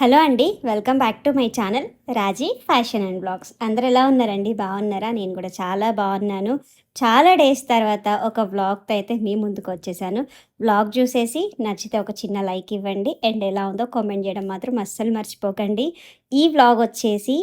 Hello అండి welcome back to my channel Raji fashion and blogs. అందరు ఎలా ఉన్నారండి? బాగున్నారా? నేను కూడా చాలా బాగున్నాను. చాలా డేస్ తర్వాత ఒక వ్లాగ్తో అయితే మీ ముందుకు వచ్చేసాను. వ్లాగ్ చూసేసి నచ్చితే ఒక చిన్న లైక్ ఇవ్వండి. అండ్ ఎలా ఉందో కామెంట్ చేయడం మాత్రం అస్సలు మర్చిపోకండి. ఈ వ్లాగ్ వచ్చేసి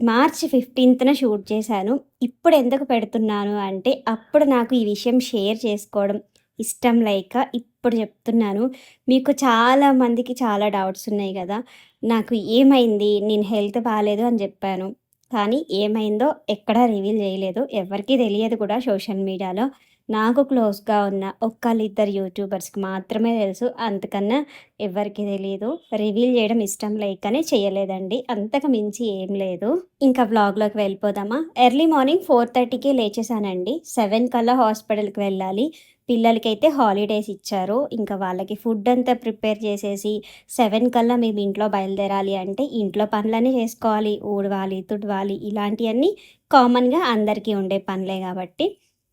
మార్చ్ ఫిఫ్టీన్త్న షూట్ చేశాను. ఇప్పుడు ఎందుకు పెడుతున్నాను అంటే అప్పుడు నాకు ఈ విషయం షేర్ చేసుకోవడం ఇష్టం లేక ఇప్పుడు చెప్తున్నాను. మీకు చాలా మందికి చాలా డౌట్స్ ఉన్నాయి కదా. నాకు ఏమైంది? నేను హెల్త్ బాగాలేదు అని చెప్పాను. కానీ ఏమైందో ఎక్కడా రివీల్ చేయలేదు. ఎవరికీ తెలియదు కూడా సోషల్ మీడియాలో. నాకు క్లోజ్గా ఉన్న ఒక్కళ్ళిద్దరు యూట్యూబర్స్కి మాత్రమే తెలుసు. అంతకన్నా ఎవరికి తెలియదు రివీల్ చేయడం ఇష్టం లేకనే చేయలేదండి. అంతకు మించి ఏం లేదు. ఇంకా వ్లాగ్లోకి వెళ్ళిపోదామా? ఎర్లీ మార్నింగ్ ఫోర్ థర్టీకి లేచేసానండి సెవెన్ కల్లా హాస్పిటల్కి వెళ్ళాలి. పిల్లలకైతే హాలిడేస్ ఇచ్చారు. ఇంకా వాళ్ళకి ఫుడ్ అంతా ప్రిపేర్ చేసేసి సెవెన్ కల్లా మేము ఇంట్లో బయలుదేరాలి అంటే ఇంట్లో పనులన్నీ చేసుకోవాలి. ఊడవాలి తుడవాలి ఇలాంటివన్నీ కామన్గా అందరికీ ఉండే పనులే కాబట్టి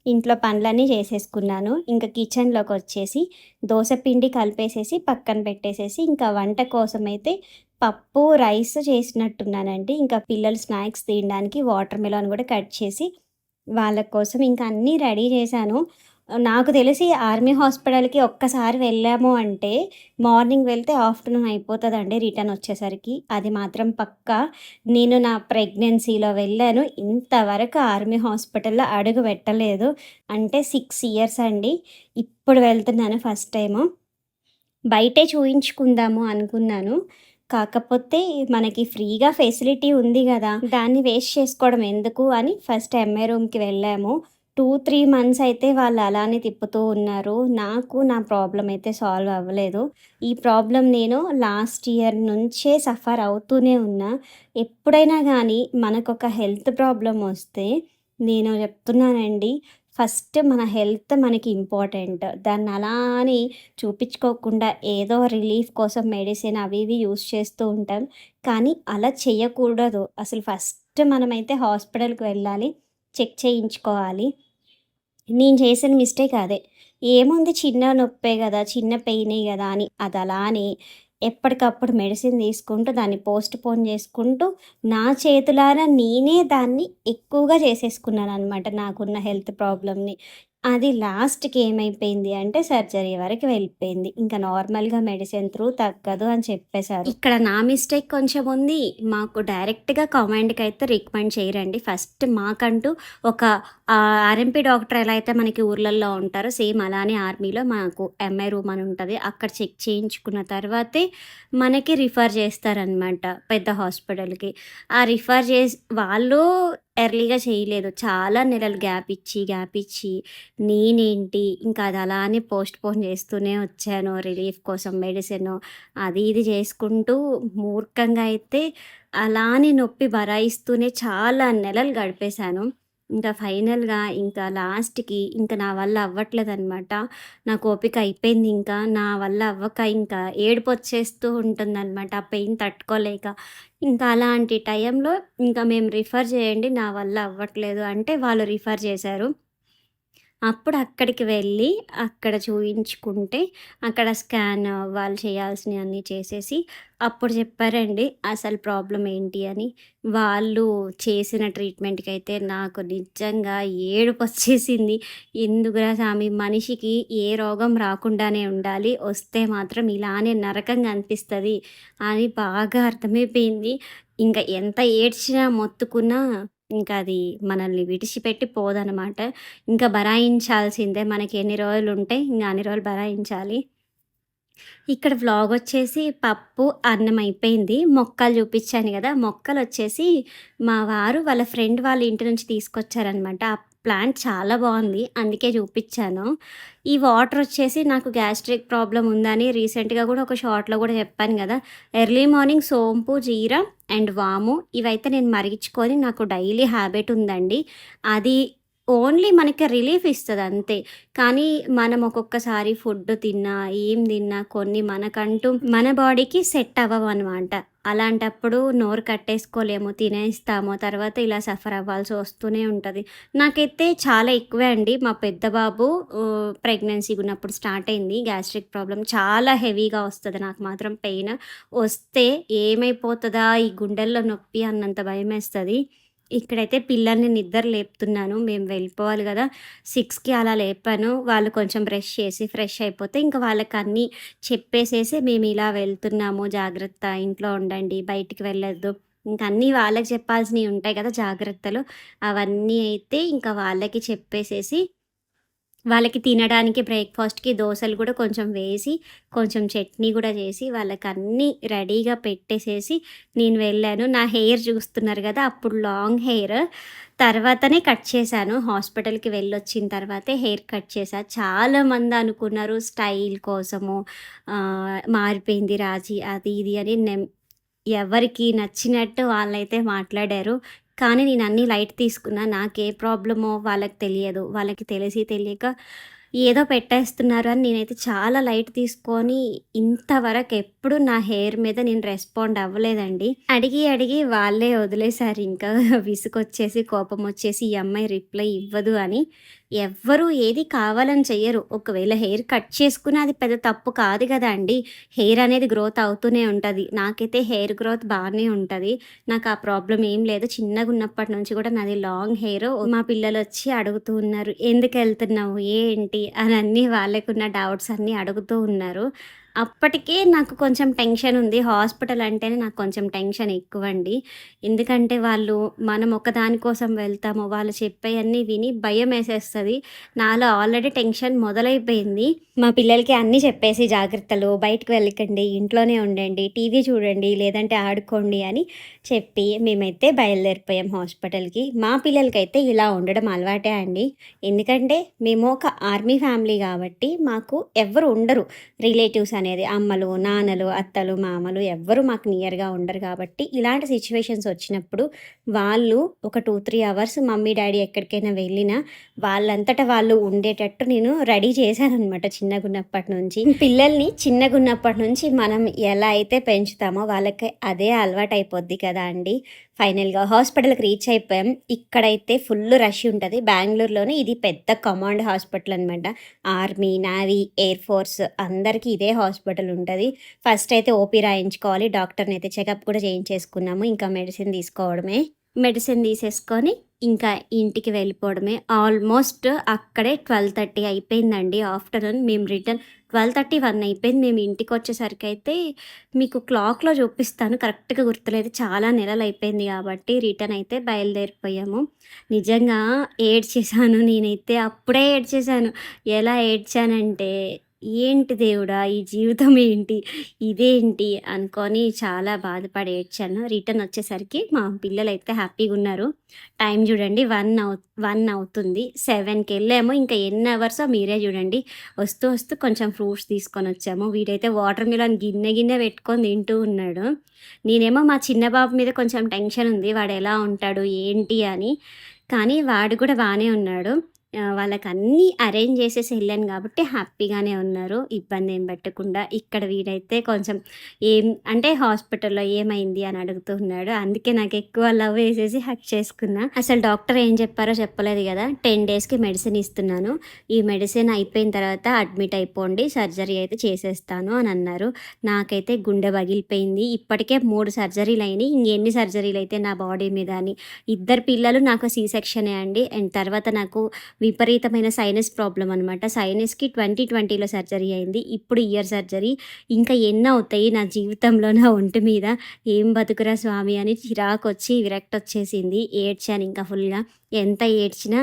ఇంట్లో పనులన్నీ చేసేసుకున్నాను. ఇంకా కిచెన్లోకి వచ్చేసి దోశ పిండి కలిపేసేసి పక్కన పెట్టేసేసి ఇంకా వంట కోసం అయితే పప్పు రైస్ చేసినట్టున్నానండి. ఇంకా పిల్లలు స్నాక్స్ తినడానికి వాటర్ మిలన్ కూడా కట్ చేసి వాళ్ళ కోసం ఇంకా అన్నీ రెడీ చేశాను. నాకు తెలిసి ఆర్మీ హాస్పిటల్‌కి ఒక్కసారి వెళ్ళాము అంటే, మార్నింగ్ వెళ్తే ఆఫ్టర్‌నూన్ అయిపోతుందండి రిటర్న్ వచ్చేసరికి. అది మాత్రం పక్కా. నేను నా ప్రెగ్నెన్సీలో వెళ్ళాను. ఇంతవరకు ఆర్మీ హాస్పిటల్‌లో అడుగు పెట్టలేదు. అంటే సిక్స్ ఇయర్స్ అండి. ఇప్పుడు వెళ్తున్నాను ఫస్ట్ టైము. బయటే చూయించుకుందాము అనుకున్నాను. కాకపోతే మనకి ఫ్రీగా ఫెసిలిటీ ఉంది కదా దాన్ని వేస్ట్ చేసుకోవడం ఎందుకు అని ఫస్ట్ ఎంఏ రూమ్‌కి వెళ్ళాము. టూ త్రీ మంత్స్ అయితే వాళ్ళు అలానే తిప్పుతూ ఉన్నారు. నాకు నా ప్రాబ్లం అయితే సాల్వ్ అవ్వలేదు. ఈ ప్రాబ్లం నేను లాస్ట్ ఇయర్ నుంచే సఫర్ అవుతూనే ఉన్నా. ఎప్పుడైనా కానీ మనకు ఒక హెల్త్ ప్రాబ్లం వస్తే నేను చెప్తున్నానండి ఫస్ట్ మన హెల్త్ మనకి ఇంపార్టెంట్. దాన్ని అలా అని చూపించుకోకుండా ఏదో రిలీఫ్ కోసం మెడిసిన్ అవి ఇవి యూస్ చేస్తూ ఉంటాం. కానీ అలా చేయకూడదు. అసలు ఫస్ట్ మనమైతే హాస్పిటల్కి వెళ్ళాలి చెక్ చేయించుకోవాలి. నేను చేసిన మిస్టేక్ అదే. ఏముంది చిన్న నొప్పే కదా చిన్న పెయినే కదా అని. అది అలానే ఎప్పటికప్పుడు మెడిసిన్ తీసుకుంటూ దాన్ని పోస్ట్ పోన్ చేసుకుంటూ నా చేతులారా నేనే దాన్ని ఎక్కువగా చేసేసుకున్నాను అనమాట నాకున్న హెల్త్ ప్రాబ్లమ్ని అది లాస్ట్‌కి ఏమైపోయింది అంటే సర్జరీ వరకు వెళ్ళిపోయింది. ఇంకా నార్మల్‌గా మెడిసిన్ త్రూ తగ్గదు అని చెప్పేశారు. ఇక్కడ నా మిస్టేక్ కొంచెం ఉంది. మాకు డైరెక్ట్‌గా అయితే రికమెండ్ చేయరండి. ఫస్ట్ మాకంటూ ఒక ఆర్ఎంపీ డాక్టర్ ఎలా అయితే మనకి ఊర్లల్లో ఉంటారో సేమ్ అలానే ఆర్మీలో మాకు ఎంఐ రూమ్ అని ఉంటుంది అక్కడ చెక్ చేయించుకున్న తర్వాతే మనకి రిఫర్ చేస్తారనమాట పెద్ద హాస్పిటల్‌కి. ఆ రిఫర్ చేసి వాళ్ళు ఎర్లీగా చేయలేదు. చాలా నెలలు గ్యాప్ ఇచ్చి, గ్యాప్ ఇచ్చి నేనేంటి ఇంకా అది అలానే పోస్ట్‌పోన్ చేస్తూనే వచ్చాను. రిలీఫ్ కోసం మెడిసిన్ అది ఇది చేసుకుంటూ మూర్ఖంగా అయితే అలానే నొప్పి భరాయిస్తూనే చాలా నెలలు గడిపేశాను. ఇంకా ఫైనల్‌గా ఇంకా లాస్ట్‌కి ఇంకా నా వల్ల అవ్వట్లేదు అనమాట నాకు ఓపిక అయిపోయింది ఇంకా. నా వల్ల అవ్వక ఇంకా ఏడుపు వచ్చేస్తూ ఉంటుందనమాట. ఆ పెయిన్ తట్టుకోలేక. ఇంకా అలాంటి టైంలో ఇంకా మేము రిఫర్ చేయండి నా వల్ల అవ్వట్లేదు అంటే వాళ్ళు రిఫర్ చేశారు. అప్పుడు అక్కడికి వెళ్ళి, అక్కడ చూయించుకుంటే, అక్కడ స్కాన్ వాళ్ళు చేయాల్సినవన్నీ చేసేసి, అప్పుడు చెప్పారండి అసలు ప్రాబ్లం ఏంటి అని. వాళ్ళు చేసిన ట్రీట్మెంట్కి అయితే నాకు నిజంగా ఏడుపొచ్చేసింది. ఎందుకురా స్వామి మనిషికి ఏ రోగం రాకుండానే ఉండాలి. వస్తే మాత్రం ఇలానే నరకంగా అనిపిస్తుంది అని బాగా అర్థమైపోయింది. ఇంకా ఎంత ఏడ్చినా, మొత్తుకున్నా ఇంకా అది మనల్ని విడిచిపెట్టి పోదనమాట. ఇంకా బరాయించాల్సిందే. మనకి ఎన్ని రోజులు ఉంటే ఇంకా అన్ని రోజులు బరాయించాలి. ఇక్కడ వ్లాగ్ వచ్చేసి పప్పు, అన్నం అయిపోయింది. మొక్కలు చూపించాను కదా మొక్కలు వచ్చేసి మా వారు వాళ్ళ ఫ్రెండ్ వాళ్ళ ఇంటి నుంచి తీసుకొచ్చారనమాట. ఆ ప్లాంట్ చాలా బాగుంది. అందుకే చూపించాను. ఈ వాటర్ వచ్చేసి నాకు గ్యాస్ట్రిక్ ప్రాబ్లం ఉందని రీసెంట్‌గా కూడా ఒక షార్ట్‌లో కూడా చెప్పాను కదా. ఎర్లీ మార్నింగ్ సోంపు, జీరా అండ్ వాము ఇవైతే నేను మరిగించుకొని నాకు డైలీ హ్యాబిట్ ఉందండి. అది ఓన్లీ మనకి రిలీఫ్ ఇస్తుంది అంతే. కానీ మనం ఒక్కొక్కసారి ఫుడ్ తిన్నా, ఏం తిన్నా కొన్ని మనకంటూ మన బాడీకి సెట్ అవ్వవనమాట. అలాంటప్పుడు నోరు కట్టేసుకోలేము, తినేస్తాము. తర్వాత ఇలా సఫర్ అవ్వాల్సి వస్తూనే ఉంటుంది నాకైతే చాలా ఎక్కువే అండి. మా పెద్ద బాబు ప్రెగ్నెన్సీ ప్రెగ్నెన్సీగా ఉన్నప్పుడు స్టార్ట్ అయింది గ్యాస్ట్రిక్ ప్రాబ్లం చాలా హెవీగా వస్తుంది నాకు మాత్రం పెయిన్. వస్తే ఏమైపోతుందా ఈ గుండెల్లో నొప్పి అన్నంత భయమేస్తది. ఇక్కడైతే పిల్లల్ని నిద్ర లేపుతున్నాను. మేము వెళ్ళిపోవాలి కదా సిక్స్కి అలా లేపాను. వాళ్ళు కొంచెం బ్రష్ చేసి ఫ్రెష్ అయిపోతే ఇంకా వాళ్ళకి అన్నీ చెప్పేసేసి మేము ఇలా వెళ్తున్నాము. జాగ్రత్త ఇంట్లో ఉండండి. బయటికి వెళ్ళొద్దు. ఇంక అన్నీ వాళ్ళకి చెప్పాల్సినవి ఉంటాయి కదా! జాగ్రత్తలు. అవన్నీ అయితే ఇంకా వాళ్ళకి చెప్పేసేసి వాళ్ళకి తినడానికి బ్రేక్‌ఫాస్ట్‌కి దోశలు కూడా కొంచెం వేసి, కొంచెం చట్నీ కూడా చేసి వాళ్ళకన్నీ రెడీగా పెట్టేసేసి నేను వెళ్ళాను. నా హెయిర్ చూస్తున్నారు కదా అప్పుడు లాంగ్ హెయిర్. తర్వాతనే కట్ చేశాను. హాస్పిటల్‌కి వెళ్ళొచ్చిన తర్వాతే హెయిర్ కట్ చేశా. చాలామంది అనుకున్నారు స్టైల్ కోసము మారిపోయింది రాజీ అది ఇది అని నె ఎవరికి నచ్చినట్టు వాళ్ళైతే మాట్లాడారు. కానీ నేను అన్నీ లైట్ తీసుకున్నా. నాకే ప్రాబ్లమో వాళ్ళకి తెలియదు. వాళ్ళకి తెలిసి తెలియక ఏదో పెట్టేస్తున్నారు అని నేనైతే చాలా లైట్ తీసుకొని ఇంతవరకు ఎప్పుడు నా హెయిర్ మీద నేను రెస్పాండ్ అవ్వలేదండి. అడిగి అడిగి వాళ్ళే వదిలేశారు ఇంకా విసుగొచ్చేసి, కోపం వచ్చేసి ఈ అమ్మాయి రిప్లై ఇవ్వదు అని. ఎవ్వరూ ఏది కావాలని చెయ్యరు. ఒకవేళ హెయిర్ కట్ చేసుకుని అది పెద్ద తప్పు కాదు కదా అండి హెయిర్ అనేది గ్రోత్ అవుతూనే ఉంటుంది నాకైతే హెయిర్ గ్రోత్ బాగానే ఉంటుంది నాకు ఆ ప్రాబ్లం ఏం లేదు. చిన్నగా ఉన్నప్పటి నుంచి కూడా నాది లాంగ్ హెయిర్. మా పిల్లలు వచ్చి అడుగుతూ ఉన్నారు. ఎందుకు వెళ్తున్నావు ఏంటి?" అని అన్నీ వాళ్ళకున్న డౌట్స్ అన్నీ అడుగుతూ ఉన్నారు. అప్పటికే నాకు కొంచెం టెన్షన్ ఉంది. హాస్పిటల్ అంటేనే నాకు కొంచెం టెన్షన్ ఎక్కువ అండి ఎందుకంటే వాళ్ళు మనం ఒకదానికోసం వెళ్తాము. వాళ్ళు చెప్పేయన్నీ విని భయం వేసేస్తుంది నాలో ఆల్రెడీ టెన్షన్ మొదలైపోయింది. మా పిల్లలకి అన్నీ చెప్పేసి జాగ్రత్తలు, బయటకు వెళ్ళకండి, ఇంట్లోనే ఉండండి, టీవీ చూడండి, లేదంటే ఆడుకోండి అని చెప్పి మేమైతే బయలుదేరిపోయాం హాస్పిటల్‌కి. మా పిల్లలకైతే ఇలా ఉండడం అలవాటే అండి. ఎందుకంటే మేము ఒక ఆర్మీ ఫ్యామిలీ కాబట్టి మాకు ఎవ్వరు ఉండరు. రిలేటివ్స్ అని అనేది అమ్మలు, నాన్నలు, అత్తలు, మామలు ఎవ్వరూ మాకు నియర్‌గా ఉండరు కాబట్టి ఇలాంటి సిచ్యువేషన్స్ వచ్చినప్పుడు వాళ్ళు ఒక 2, 3 అవర్స్ మమ్మీ, డాడీ ఎక్కడికైనా వెళ్ళినా వాళ్ళంతట వాళ్ళు ఉండేటట్టు నేను రెడీ చేశాననమాట చిన్నగున్నప్పటి నుంచి. పిల్లల్ని చిన్నగున్నప్పటి నుంచి మనం ఎలా అయితే పెంచుతామో వాళ్ళకి అదే అలవాటు అయిపోద్ది కదా అండి. ఫైనల్‌గా హాస్పిటల్‌కి రీచ్ అయిపోయాం. ఇక్కడైతే ఫుల్ రష్ ఉంటుంది బెంగళూరులోనే ఇది పెద్ద కమాండ్ హాస్పిటల్ అనమాట. ఆర్మీ, నావీ ఎయిర్ ఫోర్స్ అందరికీ ఇదే హాస్పిటల్ హాస్పిటల్ ఉంటుంది ఫస్ట్ అయితే ఓపీ రాయించుకోవాలి. డాక్టర్ని అయితే చెకప్ కూడా చేయించేసుకున్నాము. ఇంకా మెడిసిన్ తీసుకోవడమే. మెడిసిన్ తీసేసుకొని ఇంకా ఇంటికి వెళ్ళిపోవడమే. ఆల్మోస్ట్ అక్కడే 12:30 అయిపోయిందండి ఆఫ్టర్‌నూన్. మేము రిటర్న్ 12:30, 1 అయిపోయింది. మేము ఇంటికి వచ్చేసరికి అయితే మీకు క్లాక్‌లో చూపిస్తాను. కరెక్ట్‌గా గుర్తులేదు. చాలా నెలలు అయిపోయింది కాబట్టి రిటర్న్ అయితే బయలుదేరిపోయాము. నిజంగా ఏడ్చేశాను నేనైతే. అప్పుడే ఏడ్చేశాను. ఎలా ఏడ్చానంటే ఏంటి దేవుడా! ఈ జీవితం ఏంటి? ఇదేంటి? అనుకొని చాలా బాధపడి ఏడ్చాను. రిటర్న్ వచ్చేసరికి మా పిల్లలు అయితే హ్యాపీగా ఉన్నారు టైం చూడండి వన్ అవు వన్ అవుతుంది. సెవెన్కి వెళ్ళాము. ఇంకా ఎన్ని అవర్సో మీరే చూడండి. వస్తూ వస్తూ కొంచెం ఫ్రూట్స్ తీసుకొని వచ్చాము వీడైతే వాటర్ మిలన్ గిన్నె గిన్నె పెట్టుకొని తింటూ ఉన్నాడు. నేనేమో మా చిన్న బాబు మీద కొంచెం టెన్షన్ ఉంది. వాడు ఎలా ఉంటాడు? ఏంటి? అని. కానీ వాడు కూడా బాగానే ఉన్నాడు. వాళ్ళకి వాళ్ళకన్నీ అరేంజ్ చేసేసి వెళ్ళాను కాబట్టి హ్యాపీగానే ఉన్నారు. ఇబ్బంది ఏం పెట్టకుండా. ఇక్కడ వీడైతే కొంచెం ఏం అంటే హాస్పిటల్‌లో ఏమైంది అని అడుగుతున్నాడు అందుకే నాకు ఎక్కువ లవ్ వేసేసి హక్ చేసుకున్నా. అసలు డాక్టర్ ఏం చెప్పారో చెప్పలేదు కదా టెన్ డేస్‌కి మెడిసిన్ ఇస్తున్నాను. ఈ మెడిసిన్ అయిపోయిన తర్వాత అడ్మిట్ అయిపోండి. సర్జరీ అయితే చేసేస్తాను అని అన్నారు. నాకైతే గుండె పగిలిపోయింది. ఇప్పటికే మూడు సర్జరీలు అయినాయి ఇంకెన్ని సర్జరీలయితే నా బాడీ మీద అని. ఇద్దరు పిల్లలు నాకు సీ సెక్షనే అండి. అండ్ తర్వాత నాకు విపరీతమైన సైనస్ ప్రాబ్లం అనమాట. సైనస్‌కి 2020లో సర్జరీ అయింది. ఇప్పుడు ఇయర్ సర్జరీ. ఇంకా ఎన్నవుతాయి నా జీవితంలో నా ఒంటి మీద. ఏం బతుకురా స్వామి అని చిరాకు వచ్చి విరక్ట్ వచ్చేసింది ఏడ్చాను ఇంకా ఫుల్‌గా. ఎంత ఏడ్చినా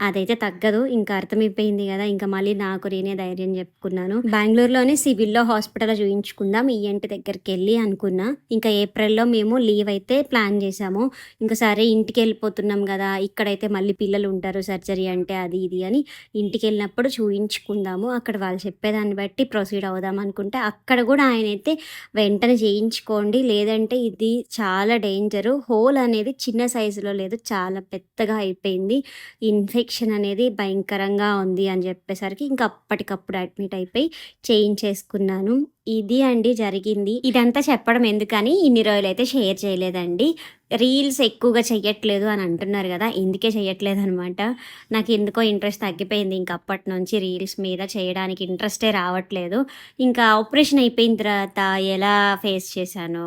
అదైతే తగ్గదు. ఇంకా అర్థమైపోయింది కదా ఇంకా మళ్ళీ నాకు నేనే ధైర్యం చెప్పుకున్నాను. బెంగళూరులోనే సివిల్‌లో హాస్పిటల్‌లో చూయించుకుందాం దగ్గరికి వెళ్ళి అనుకున్నా. ఇంకా ఏప్రిల్‌లో మేము లీవ్ అయితే ప్లాన్ చేసాము ఇంక సరే ఇంటికెళ్ళిపోతున్నాం కదా ఇక్కడైతే మళ్ళీ పిల్లలు ఉంటారు సర్జరీ అంటే అది ఇది అని ఇంటికెళ్ళినప్పుడు చూయించుకుందాము. అక్కడ వాళ్ళు చెప్పేదాన్ని బట్టి ప్రొసీడ్ అవుదాం అనుకుంటే అక్కడ కూడా ఆయన అయితే వెంటనే చేయించుకోండి. లేదంటే ఇది చాలా డేంజరు. హోల్ అనేది చిన్న సైజులో లేదు. చాలా పెద్దగా అయిపోయింది. ఇన్ఫెక్షన్ అనేది భయంకరంగా ఉంది అని చెప్పేసరికి ఇంకా అప్పటికప్పుడు అడ్మిట్ అయిపోయి చేయించేసుకున్నాను ఇది అండి జరిగింది. ఇదంతా చెప్పడం ఎందుకని ఇన్ని రోజులు అయితే షేర్ చేయలేదండి. రీల్స్ ఎక్కువగా చెయ్యట్లేదు అని అంటున్నారు కదా ఎందుకే చెయ్యట్లేదు అనమాట నాకు ఎందుకో ఇంట్రెస్ట్ తగ్గిపోయింది. ఇంక అప్పటి నుంచి రీల్స్ మీద చేయడానికి ఇంట్రెస్టే రావట్లేదు. ఇంకా ఆపరేషన్ అయిపోయిన తర్వాత ఎలా ఫేస్ చేశాను?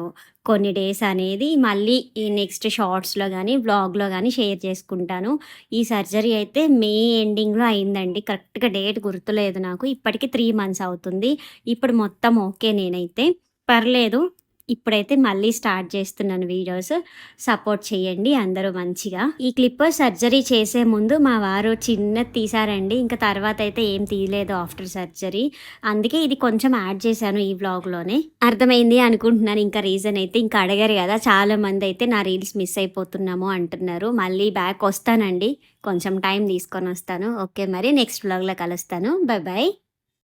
కొన్ని డేస్ అనేది మళ్ళీ ఈ నెక్స్ట్ షార్ట్స్లో కానీ వ్లాగ్లో కానీ షేర్ చేసుకుంటాను. ఈ సర్జరీ అయితే మే ఎండింగ్లో అయిందండి. కరెక్ట్గా డేట్ గుర్తులేదు నాకు. ఇప్పటికి త్రీ మంత్స్ అవుతుంది. ఇప్పుడు మొత్తం ఓకే నేనైతే. పర్లేదు. ఇప్పుడైతే మళ్ళీ స్టార్ట్ చేస్తున్నాను వీడియోస్. సపోర్ట్ చేయండి అందరూ మంచిగా. ఈ క్లిప్పర్ సర్జరీ చేసే ముందు మా వారు చిన్నది తీసారండి. ఇంకా తర్వాత అయితే ఏం తీయలేదు ఆఫ్టర్ సర్జరీ. అందుకే ఇది కొంచెం యాడ్ చేశాను ఈ వ్లాగ్లోనే. అర్థమైంది అనుకుంటున్నాను. ఇంకా రీజన్ అయితే ఇంకా అడగరు కదా. చాలా మంది అయితే నా రీల్స్ మిస్ అయిపోతున్నాము అంటున్నారు. మళ్ళీ బ్యాక్ వస్తానండి. కొంచెం టైం తీసుకొని వస్తాను. ఓకే మరి నెక్స్ట్ వ్లాగ్లో కలుస్తాను. Bye bye